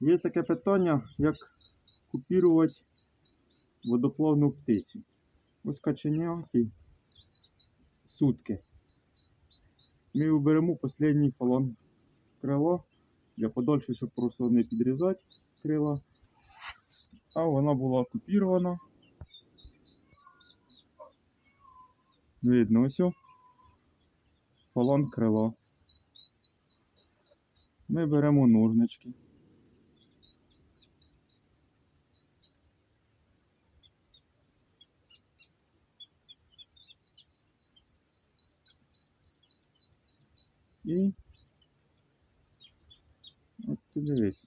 Є таке питання, як купірувати водоплавну птицю. Ось каченяки сутки. Ми уберемо останній фалон крила для подальше, щоб просто не підрізати крила. А вона була купірована. Видно ось. Фалон крила. Ми беремо ножнички. І от ти дивись.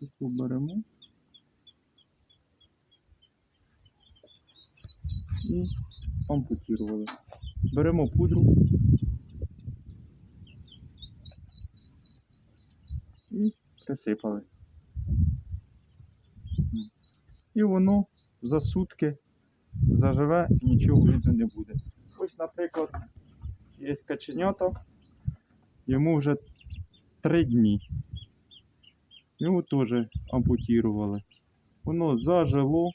Таку беремо. І ампутували. Беремо пудру. І присипали. І воно за сутки заживе і нічого видно не буде. Ось, наприклад, є каченята, йому вже три дні. Його теж ампутували. Воно зажило,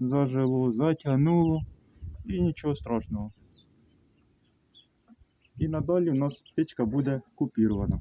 зажило, затягнуло і нічого страшного. І надалі у нас птичка буде купірована.